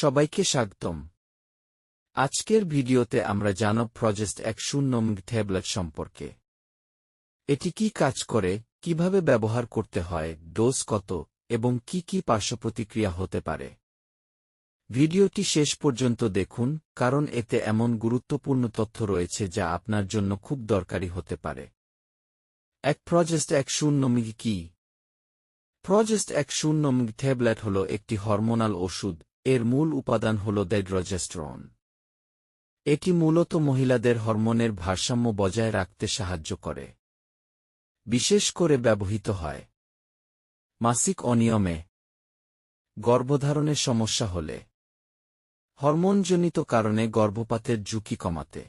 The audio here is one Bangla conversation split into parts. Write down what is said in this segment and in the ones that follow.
সবাইকে স্বাগতম। আজকের ভিডিওতে আমরা জানব প্রজেস্ট এক শূন্য ট্যাবলেট সম্পর্কে। এটি কি কাজ করে, কীভাবে ব্যবহার করতে হয় ডোজ কত, এবং কি কি পার্শ্বপ্রতিক্রিয়া হতে পারে। ভিডিওটি শেষ পর্যন্ত দেখুন, কারণ এতে এমন গুরুত্বপূর্ণ তথ্য রয়েছে যা আপনার জন্য খুব দরকারি হতে পারে। এক প্রজেস্ট এক শূন্য কি? প্রজেস্ট এক শূন্য ট্যাবলেট হল একটি হরমোনাল ওষুধ এর মূল উপাদান হল ডেড্রজেস্ট্রন এটি মূলত মহিলাদের হরমোনের ভারসাম্য বজায় রাখতে সাহায্য করে। বিশেষ করে ব্যবহৃত হয়। মাসিক অনিয়মে। গর্ভধারণের সমস্যা হলে। হরমোনজনিত কারণে গর্ভপাতের ঝুঁকি কমাতে।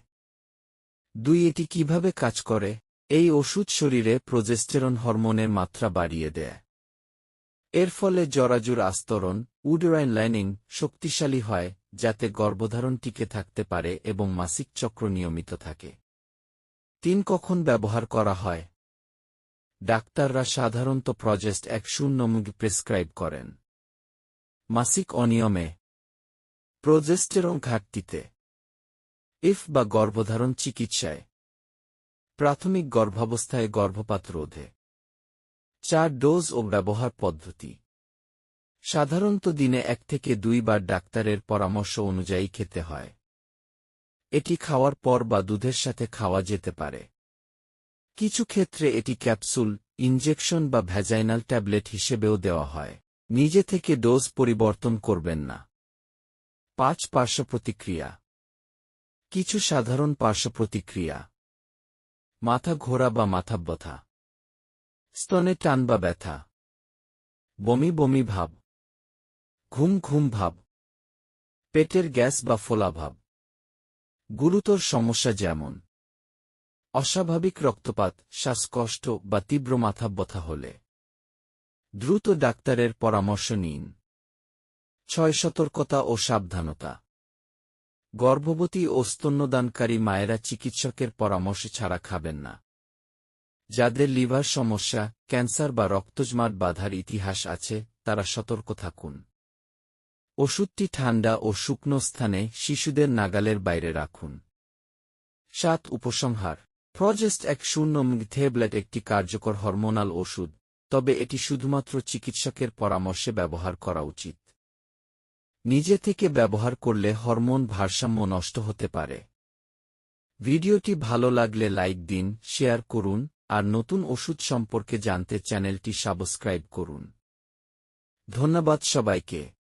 দুই, এটি কীভাবে কাজ করে? এই ওষুধ শরীরে প্রজেস্টেরন হরমোনের মাত্রা বাড়িয়ে দেয়। এর ফলে জরাজুর আস্তরণ, উডরাইন লাইনিং শক্তিশালী হয়, যাতে গর্ভধারণ টিকে থাকতে পারে এবং মাসিক চক্র নিয়মিত থাকে। তিন, কখন ব্যবহার করা হয়? ডাক্তাররা সাধারণত প্রজেস্ট এক শূন্য প্রেসক্রাইব করেন। মাসিক অনিয়মে। প্রজেস্টেরন ঘাটতিতে। ইফ বা গর্ভধারণ চিকিৎসায়। প্রাথমিক গর্ভাবস্থায় গর্ভপাত রোধে। চার ডোজ ও ব্যবহার পদ্ধতি। সাধারণত দিনে এক থেকে দুইবার ডাক্তারের পরামর্শ অনুযায়ী খেতে হয়। এটি খাওয়ার পর বা দুধের সাথে খাওয়া যেতে পারে। কিছু ক্ষেত্রে এটি ক্যাপসুল, ইনজেকশন বা ভ্যাজাইনাল ট্যাবলেট হিসেবেও দেওয়া হয়। নিজে থেকে ডোজ পরিবর্তন করবেন না। পাঁচ পার্শ্বপ্রতিক্রিয়া কিছু সাধারণ পার্শ্বপ্রতিক্রিয়া মাথা ঘোরা বা মাথা ব্যথা স্তনে টান বা ব্যথা। বমি বমি ভাব। ঘুম ঘুম ভাব। পেটের গ্যাস বা ফোলাভাব গুরুতর সমস্যা যেমন। অস্বাভাবিক রক্তপাত, শ্বাসকষ্ট বা তীব্র মাথা ব্যথা হলে। দ্রুত ডাক্তারের পরামর্শ নিন। ছয় সতর্কতা ও সাবধানতা। গর্ভবতী ও স্তন্যদানকারী মায়েরা চিকিৎসকের পরামর্শ ছাড়া খাবেন না। যাদের লিভার সমস্যা, ক্যান্সার বা রক্তজমাট বাধার ইতিহাস আছে, তারা সতর্ক থাকুন। ওষুধটি ঠান্ডা ও শুকনো স্থানে শিশুদের নাগালের বাইরে রাখুন। সাত, উপসংহার। প্রজেস্ট এক শূন্য থ্যাবলেট একটি কার্যকর হরমোনাল ওষুধ, তবে এটি শুধুমাত্র চিকিৎসকের পরামর্শে ব্যবহার করা উচিত। নিজে থেকে ব্যবহার করলে হরমোন ভারসাম্য নষ্ট হতে পারে। ভিডিওটি ভালো লাগলে লাইক দিন, শেয়ার করুন আর নতুন ওষুধ সম্পর্কে জানতে চ্যানেলটি সাবস্ক্রাইব করুন। ধন্যবাদ সবাইকে।